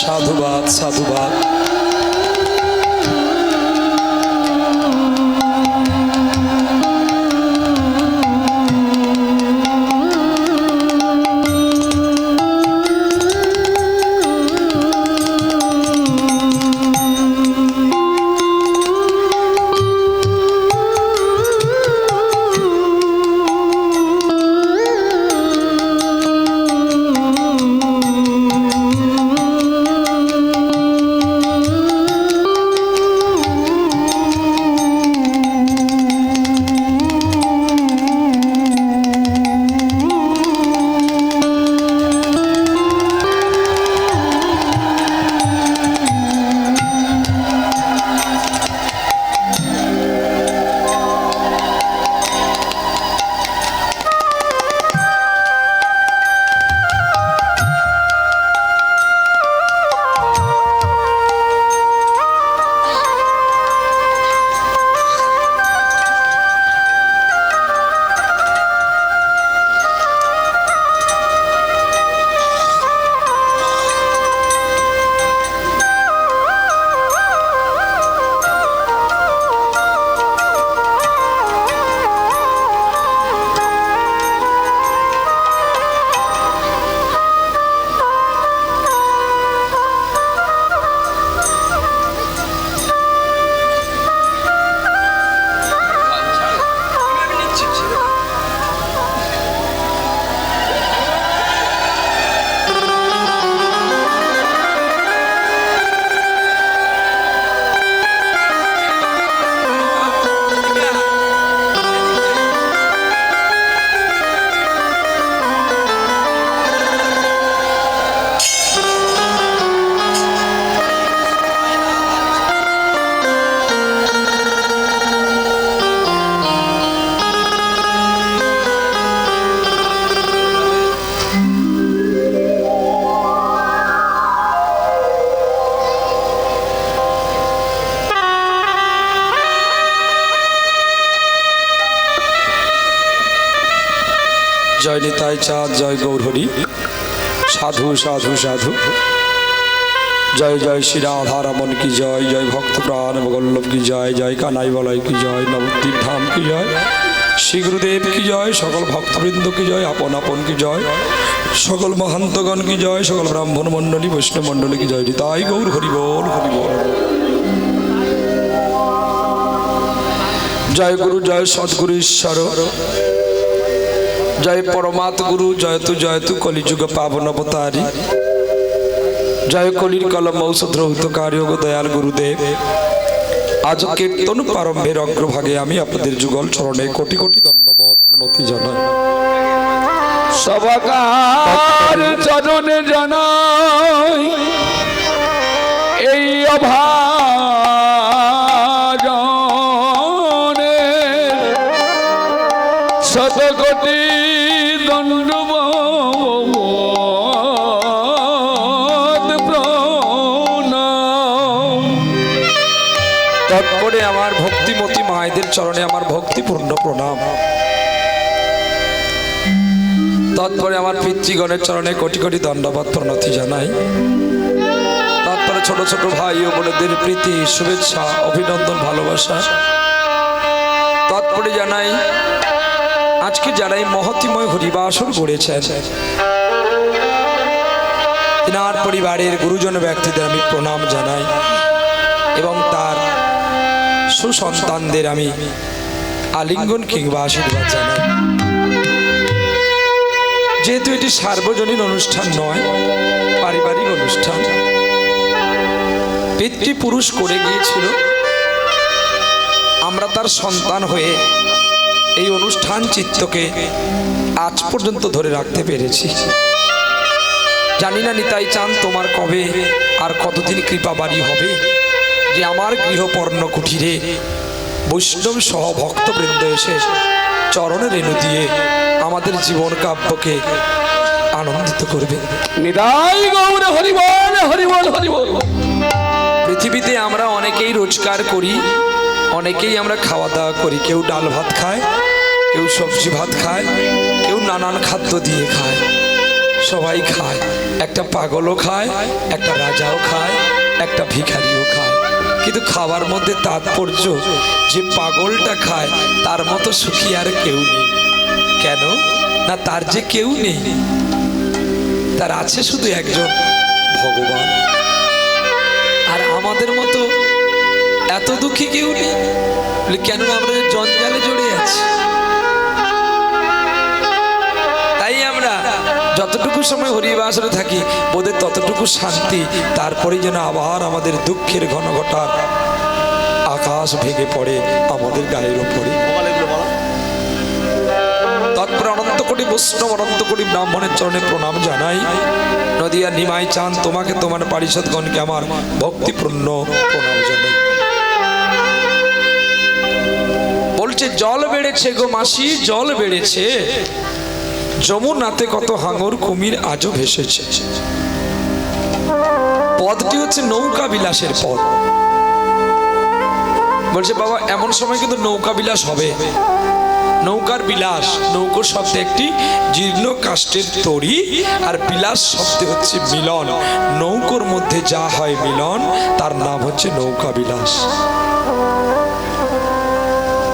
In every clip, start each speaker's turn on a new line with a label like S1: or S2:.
S1: সাধুবাদ সাধুবাদ। নিতাই চাঁদ, জয় গৌরহরি। সাধু সাধু সাধু। জয় জয় শ্রী রাধা রমন কি জয় জয় ভক্ত প্রাণ বল্লভ কি জয় জয় কানাই বলয় কি জয়, নবদ্বীপ ধাম কি জয়, শ্রী গুরুদেব কি জয়, সকল ভক্তবৃন্দ কি জয়, আপন আপন কি জয়, সকল মহান্তগণ কি জয়, সকল ব্রাহ্মণ মণ্ডলী, বৈষ্ণব মণ্ডলী কি জয়, তাই গৌর হরি বল হরি বল। জয় গুরু, জয় সদ্গুরু ঈশ্বর। জয় পরমাত গুরু জয়তু জয়তু কলিযুগ পাবন অবতারী। জয় কলির কলম ঔষধ রহিতকারী দয়াল গুরুদেব। আজ কীর্তন প্রারম্ভের অগ্রভাগে আমি আপনাদের যুগল চরণে কোটি কোটি দণ্ডবত জানাই।
S2: সবাকার চরণে জানাই। এই অভাজনে
S1: তৎপরে আমার ভক্তিমতী মায়েদের চরণে আমার ভক্তিপূর্ণ প্রণাম। তৎপরে আমার পিতৃগণের চরণে কোটি কোটি দণ্ডবাদ প্রণতি জানাই। তারপরে ছোট ছোট ভাই ও বোনেদের প্রীতি, শুভেচ্ছা, অভিনন্দন, ভালোবাসা। তৎপরে জানাই, আজকে এই মহতিময় হরিবাসর গড়েছেন তিনার পরিবারের গুরুজন ব্যক্তিদের আমি প্রণাম জানাই এবং তার সুসন্তানদের আমি আলিঙ্গন কিংবা আশীর্বাদ জানাই। যেহেতু এটি সার্বজনীন অনুষ্ঠান নয়, পারিবারিক অনুষ্ঠান পিতৃপুরুষ করে গিয়েছিল, আমরা তার সন্তান হয়ে এই অনুষ্ঠান চিত্তকে আজ পর্যন্ত ধরে রাখতে পেরেছি। জানি না নিতাই চান, তোমার কবে আর কতদিন কৃপা বাড়ি হবে? যে আমার গৃহপর্ণ কুঠিরে বৈষ্ণব সহ ভক্তবৃন্দ এসে চরণে রেণু দিয়ে আমাদের জীবন কাব্যকে আনন্দিত করবে।
S2: নিদাই গৌর হরিবল হরিবল হরিবল।
S1: পৃথিবীতে আমরা অনেকেই রোজগার করি অনেকেই আমরা খাওয়া দাওয়া করি কেউ ডাল ভাত খায় কেউ সবজি ভাত খায় কেউ নানান খাদ্য দিয়ে খায় সবাই খায়। একটা পাগলও খায় একটা রাজাও খায় একটা ভিখারিও খায়। কিন্তু খাওয়ার মধ্যে তাৎপর্য যে পাগলটা খায়, তার মতো সুখী আর কেউ নেই। কেন? না তার যে কেউ নেই, তার আছে শুধু একজন ভগবান। আর আমাদের মতো এত দুঃখী কেউ নেই? কেন আমরা জঞ্জালে জড়িয়ে আছি? যতটুকু সময় হরিবাসরে থাকি বোধের ততটুকু শান্তি তারপরে যেন আবার আমাদের দুঃখের ঘন ঘটার আকাশ ভেঙে পড়ে আমাদের গায়ের ওপরে তৎপর অনন্ত কোটি বৈষ্ণব অনন্ত কোটি ব্রাহ্মণের চরণে প্রণাম জানাই। নদিয়া নিমাই চান তোমাকে, তোমার পারিষদগণকে আমার ভক্তিপূর্ণ প্রণাম জানাই। বলছে, জল বেড়েছে গো মাসি, জল বেড়েছে। যমুনাতে কত হাঙর কুমির আজও ভেসেছে। পদটি হচ্ছে নৌকা বিলাসের পদ বলছে, বাবা, এমন সময় কিন্তু নৌকা বিলাস হবে। নৌকার বিলাস নৌকো শব্দে একটি জীর্ণ কাষ্টের তরি আর বিলাস শব্দে হচ্ছে মিলন। নৌকোর মধ্যে যা হয় মিলন, তার নাম হচ্ছে নৌকা বিলাস।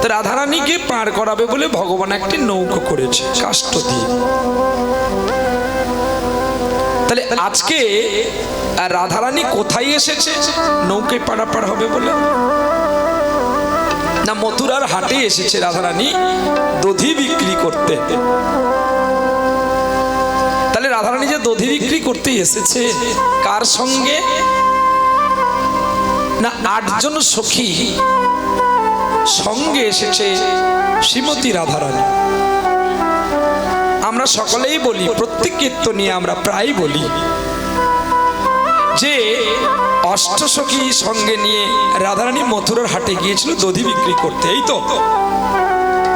S1: তো রাধারানীকে পার করাবে বলে ভগবান একটি নৌকো করেছে, কাষ্ঠ দিয়ে। তাহলে আজকে রাধারানী কোথায় এসেছে? নৌকে পারাপার হবে বলে? না মথুরার হাটে এসেছে রাধারানী, দধি বিক্রি করতে। তাহলে রাধারানী যে দধি বিক্রি করতে এসেছে, কার সঙ্গে? না আটজন সখী? সঙ্গে এসেছে শ্রীমতী রাধারানী। আমরা সকলেই বলি, প্রত্যেক কীর্তনে আমরা প্রায় বলি, যে অষ্টসখী সঙ্গে নিয়ে রাধারানী মথুরার হাটে গিয়েছিল দধি বিক্রি করতে, এই তো?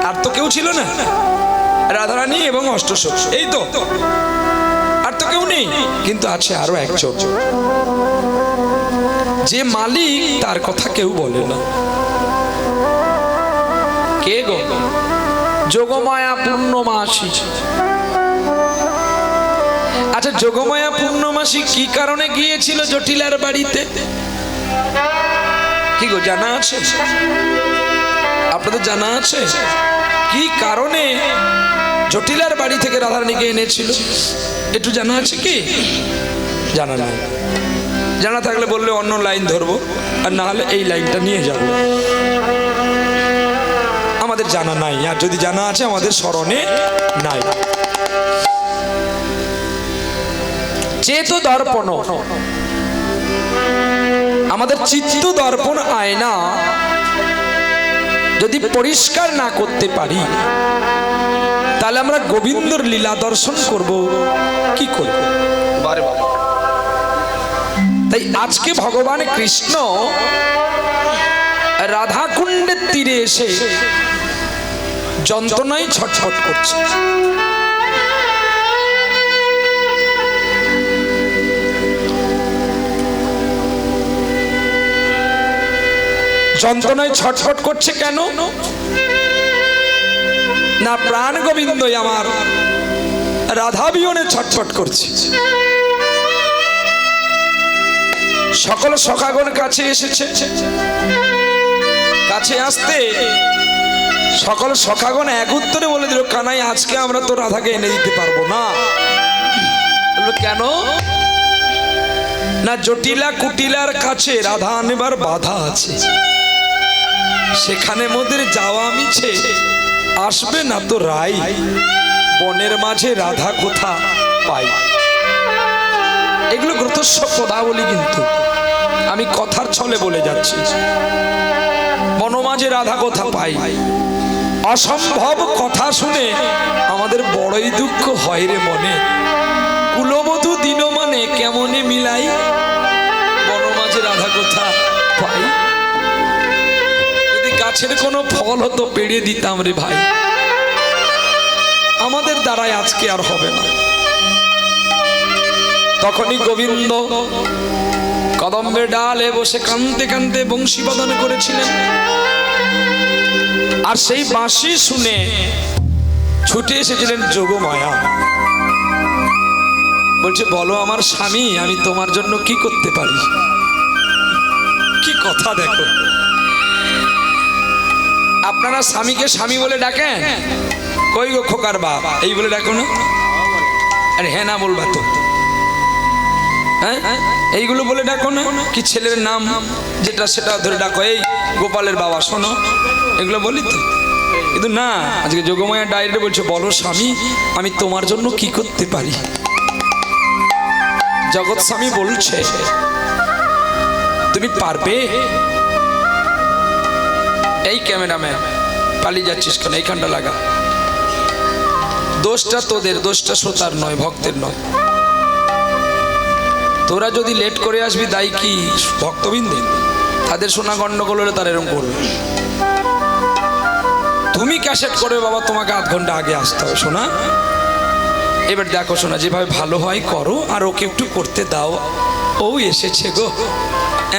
S1: আর তো কেউ ছিল না। রাধারানী এবং অষ্টসখী, এই তো? আর তো কেউ নেই, কিন্তু আছে আরও একজন। যে মালিক, তার কথা কেউ বলে না। কে গো? যোগমায়া পূর্ণমাসী। যোগমায়া পূর্ণমাসী কি কারণে গিয়েছিল জটিলার বাড়িতে? কি গো, জানা আছে? আপনাদের জানা আছে? কি কারণে জটিলার বাড়ি থেকে রাধারানীকে এনেছিল? একটু জানা আছে কি? জানা নাই। জানা থাকলে বললে অন্য লাইন ধরবো, আর না হলে এই লাইনটা নিয়ে যাব। আমাদের জানা নাই আর যদি জানা আছে আমাদের স্মরণে নাই। চেত দর্পণ আমাদের চিত্ত দর্পণ আয়না যদি পরিষ্কার না করতে পারি তাহলে আমরা গোবিন্দর লীলা দর্শন করব কি করব? তাই আজকে ভগবান কৃষ্ণ রাধাকুণ্ডের তীরে এসে যন্ত্রণায় ছটফট করছে। যন্ত্রণায় ছটফট করছে কেন? না, প্রাণ গোবিন্দই আমার রাধা বিয়নে ছটফট করছে। সকল সখাগণ কাছে এসেছে। কাছে আসতে সকল সখাগণ এক উত্তরে বলে দিল, কানাই, আজকে আমরা তো রাধাকে এনে দিতে পারব না। কেন? না, জটিলা কুটিলার কাছে রাধা আনেবার বাধা আছে। সেখানে মোদের যাওয়া মিছে, আসবে না তো রাই। বনের মাঝে রাধা কোথা পাই? এগুলো গ্রতস্ব পদাবলী কিন্তু। আমি কথার ছলে বলে যাচ্ছি। বনমাঝে রাধা কথা পাই? অসম্ভব কথা শুনে আমাদের বড়ই দুঃখ হয় রে মনে। কুলবধূ দিন মানে কেমনে মিলাই? বনমাঝে রাধা কথা পাই। যদি গাছের কোনো ফল হতো, পেড়ে দিতাম রে ভাই। আমাদের দ্বারাই আজকে আর হবে না। তখনই গোবিন্দ কদম্বের ডালে বসে কানতে কানতে বংশীবাদন করেছিলেন। আর সেই বাঁশি শুনে ছুটে এসেছিলেন যোগমায়া। বলছে, বলো আমার স্বামী, আমি তোমার জন্য কি করতে পারি? কি কথা দেখো। আপনারা স্বামীকে স্বামী বলে ডাকেন? কই গো খোকার বাপ? এই বলে ডাকো না। আরে হ্যাঁ না বলবা তো। হ্যাঁ? এইগুলো বলে ডাকো না। কি ছেলের নাম? যেটা সেটা ধরে ডাকো, এই গোপালের বাবা, শোনো। এগুলো বলি তো। কিন্তু না, আজকে যোগমায়া ডায়েরিতে বলছে, বলো স্বামী, আমি তোমার জন্য কি করতে পারি? জগৎ স্বামী বলছে, তুমি পারবে? এই ক্যামেরাম্যান, পালিয়ে যাচ্ছিস কেন? এইখানটা লাগা। দোষটা তোদের, দোষটা শ্রোতার নয়, ভক্তের নয়। তোরা যদি লেট করে আসবি, দায়ী কি ভক্তবিন্দু তাদের শোনা গন্ডগোল হলে তারা এরকম করবে। তুমি ক্যাসেট করবে বাবা, তোমাকে আধ ঘণ্টা আগে আসতে হবে শোনা এবার দেখো শোনা যেভাবে ভালো হয় করো, আর ওকে একটু করতে দাও। ও এসেছে গো।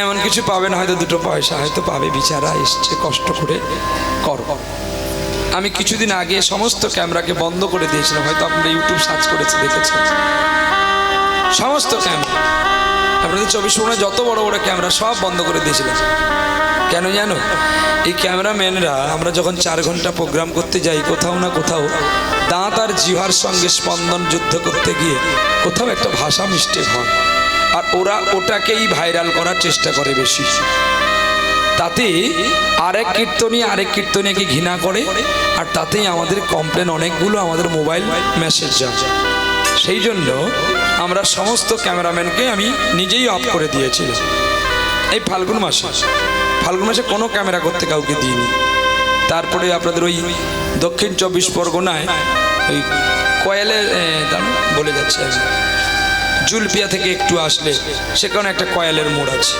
S1: এমন কিছু পাবে না, হয়তো দুটো পয়সা, হয়তো পাবে বিচারা, এসছে কষ্ট করে করো। আমি কিছুদিন আগে সমস্ত ক্যামেরাকে বন্ধ করে দিয়েছিলাম, হয়তো আপনারা ইউটিউব সার্চ করেছে, দেখেছেন। সমস্ত ক্যামেরা। আপনাদের চব্বিশ পরগনা যত বড় বড় ক্যামেরা সব বন্ধ করে দিয়েছিলেন। কেন জানো? এই ক্যামেরাম্যানরা আমরা যখন চার ঘণ্টা প্রোগ্রাম করতে যাই, কোথাও না কোথাও দাঁত আর জিহার সঙ্গে স্পন্দন যুদ্ধ করতে গিয়ে কোথাও একটা ভাষা মিস্টেক হয়। আর ওরা ওটাকেই ভাইরাল করার চেষ্টা করে বেশি। তাতে আরেক কীর্তনী, আরেক কীর্তনীকে ঘৃণা করে, আর তাতেই আমাদের কমপ্লেন অনেকগুলো আমাদের মোবাইল মেসেজ যায় সেই জন্য আমরা সমস্ত ক্যামেরাম্যানকে আমি নিজেই অফ করে দিয়েছি এই ফাল্গুন মাসে। ফাল্গুন মাসে কোনো ক্যামেরা করতে কাউকে দিইনি। তারপরে আপনাদের ওই দক্ষিণ চব্বিশ পরগনায় ওই কয়েলের এ, দাঁড়ান, বলে যাচ্ছে। জুলপিয়া থেকে একটু আসলে সেখানে একটা কয়েলের মোড় আছে।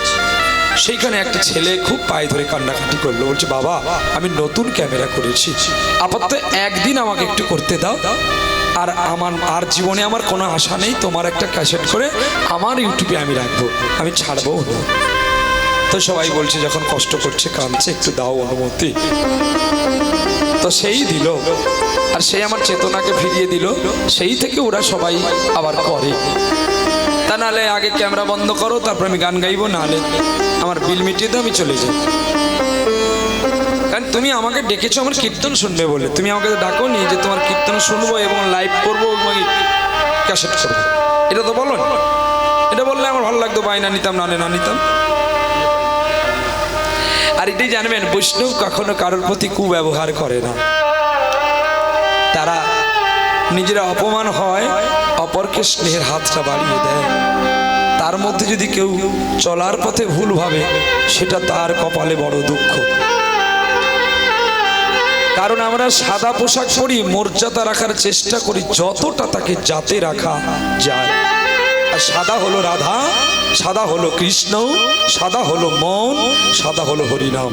S1: সেইখানে একটা ছেলে খুব পায়ে ধরে কান্নাকাটি করল। বলছে বাবা আমি নতুন ক্যামেরা করেছি। আপাতত একদিন আমাকে একটু করতে দাও। আর আমার, আর জীবনে আমার কোনো আশা নেই। তোমার একটা ক্যাসেট করে আমার ইউটিউবে আমি রাখব। আমি ছাড়বো। না তো সবাই বলছে, যখন কষ্ট করছে, কাঁদছে, একটু দাও অনুমতি। তো তো সেই দিল। আর সেই আমার চেতনাকে ফিরিয়ে দিল। সেই থেকে ওরা সবাই আবার করে। তা নাহলে আগে ক্যামেরা বন্ধ করো, তারপর আমি গান গাইবো নাহলে আমার বিল মিটিয়ে দাও, আমি চলে যাই। তুমি আমাকে ডেকেছো, আমার কীর্তন শুনবে বলে। তুমি আমাকে ডাকো নি যে তোমার কীর্তন শুনব এবং লাইভ করব এবং ক্যাসেট করব এটা তো বলো। এটা বললে আমার ভালো লাগতো বাইনা নিতাম, নানে না নিতাম। আর এটাই জানবেন, বৈষ্ণব কখনো কারোর প্রতি কুব্যবহার করে না। তারা নিজেরা অপমান হয়, অপরকে স্নেহের হাতটা বাড়িয়ে দেয়। তার মধ্যে যদি কেউ চলার পথে ভুল ভাবে, সেটা তার কপালে বড় দুঃখ। কারণ আমরা সাদা পোশাক পরি মর্যাদা রাখার চেষ্টা করি যতটা তাকে যাতে রাখা যায়। আর সাদা হলো রাধা সাদা হলো কৃষ্ণ সাদা হলো মন সাদা হলো হরিনাম।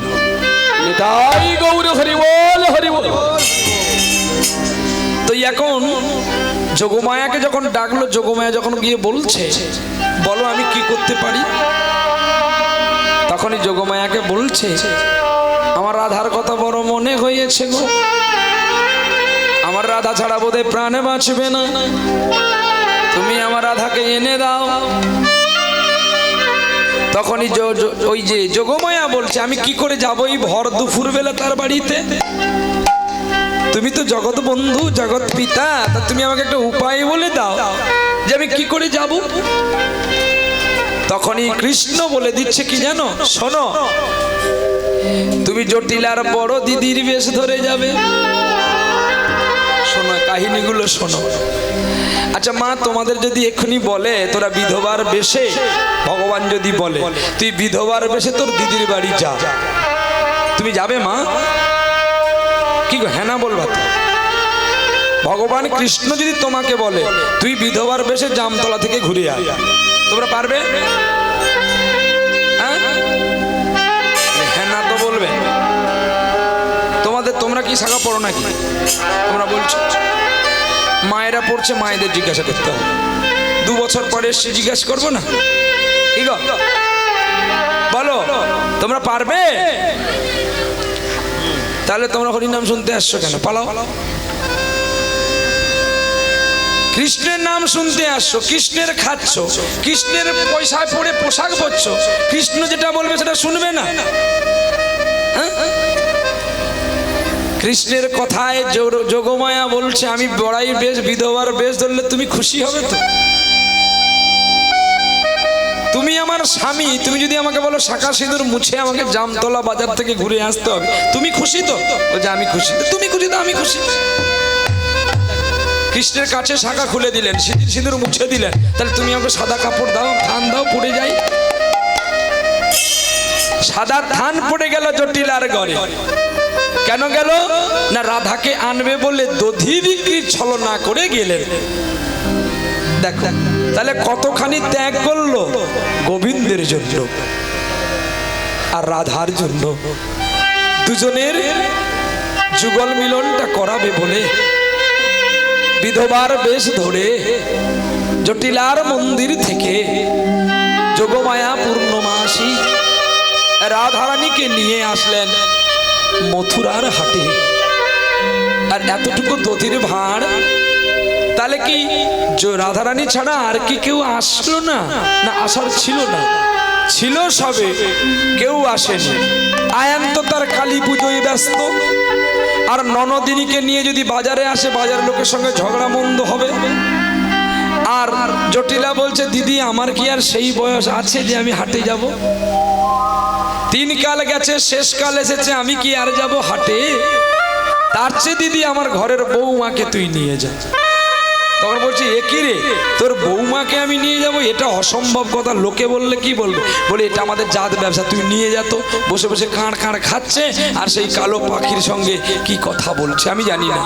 S2: নিতাই গৌর
S1: তো এখন যোগমায়াকে যখন ডাকলো যোগমায়া যখন গিয়ে বলছে বলো আমি কি করতে পারি? তখনই যোগমায়াকে বলছে আমার রাধার কথা বড় মনে হয়েছে গো। আমার রাধা ছাড়া বোধহয় প্রাণে বাঁচবে না। তুমি আমার রাধাকে এনে দাও। তখনই ওই যে যোগমায়া বলছে, আমি কি করে যাব এই ভর দুপুর বেলা তার বাড়িতে? তুমি তো জগৎ বন্ধু, জগৎ পিতা, তা তুমি আমাকে একটা উপায় বলে দাও যে আমি কি করে যাব? তখনই কৃষ্ণ বলে দিচ্ছে কি জানো? শোনো তুমি জটিলার বড় দিদির বেশ ধরে যাবে। শোনো, কাহিনীগুলো শোনো। আচ্ছা মা, তোমাদের যদি এক্ষুনি বলে, তোরা বিধবার বেশে, ভগবান যদি বলে, তুই বিধবার বেশে তোর দিদির বাড়ি যা। তুমি যাবে, মা? কি হ্যাঁ না বলবা ভগবান কৃষ্ণ যদি তোমাকে বলে, তুই বিধবার বেশে জামতলা থেকে ঘুরে আয়। তোমরা পারবে? হ্যাঁ? কি শাখা পড়ো নাকি? তোমরা বলছো। মায়েরা পড়ছে, মায়েদের জিজ্ঞাসা করতে হবে। দু বছর পরে এসে জিজ্ঞাসা করব না? কি গো? বলো, তোমরা পারবে? তাহলে তোমরা হরিনাম শুনতে আসছো কেন? পালাও। কৃষ্ণের নাম শুনতে আসছো, কৃষ্ণের খাচ্ছ, কৃষ্ণের পয়সায় পড়ে পোশাক পরছ, কৃষ্ণ যেটা বলবে সেটা শুনবে না? হ্যাঁ? কৃষ্ণের কথায় যোগ- যোগমায়া বলছে, আমি বড়াই বেশ, বিধবার বেশ, ধরলে তুমি খুশি হবে তো? তুমি আমার স্বামী, তুমি যদি আমাকে বলো, শাখা সিঁদুর মুছে আমাকে জামতলা বাজার থেকে ঘুরে আসতে হবে। তুমি খুশি তো? যে, আমি খুশি। তুমি খুশি তো, আমি খুশি। কৃষ্ণের কাছে শাখা খুলে দিলেন, সিঁদুর সিঁদুর মুছে দিলেন। তাহলে তুমি আমাকে সাদা কাপড় দাও ধান দাও, পড়ে যাই। সাদা ধান পড়ে গেল জটিলার ঘরে কেন গেল? না রাধাকে আনবে বলে দধি বিক্রির ছলনা করে গেলেন। দেখো, তাহলে কতখানি ত্যাগ করল গোবিন্দের জন্য আর রাধার জন্য? দুজনের যুগল মিলনটা করাবে বলে বিধবার বেশ ধরে জটিলার মন্দির থেকে যোগমায়া পূর্ণমাসী রাধারানীকে নিয়ে আসলেন মথুরার হাটে। আর এতটুকু দধির ভাঁড়, তাহলে কি রাধারানী ছাড়া আর কি কেউ আসলো না? না, আসার ছিল না। ছিল সবে, কেউ আসেনি। আয়ান তো তার কালী পুজোয় ব্যস্ত। আর ননদিনীকে নিয়ে যদি বাজারে আসে, বাজার লোকের সঙ্গে ঝগড়া মন্দ হবে। আর জটিলা বলছে, দিদি, আমার কি আর সেই বয়স আছে যে আমি হাটে যাব? তিন কাল গেছে, শেষ কাল এসেছে, আমি কি আর যাব হাটে? তার চেয়ে দিদি আমার ঘরের বৌমাকে তুই নিয়ে যা। তখন বলছি, এ কি রে? তোর বৌমাকে আমি নিয়ে যাব? এটা অসম্ভব কথা। লোকে বললে কি বলবে? বলে, এটা আমাদের জাত ব্যবসা, তুই নিয়ে যা তো। বসে বসে কাঁড় কাঁড় খাচ্ছে, আর সেই কালো পাখির সঙ্গে কি কথা বলছে আমি জানি না।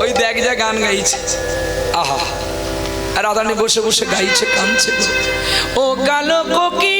S1: ওই দেখ যা গান গাইছে। আহা। আর রাধানি বসে বসে গাইছে, কাঁদছে। ও কালো কোকিল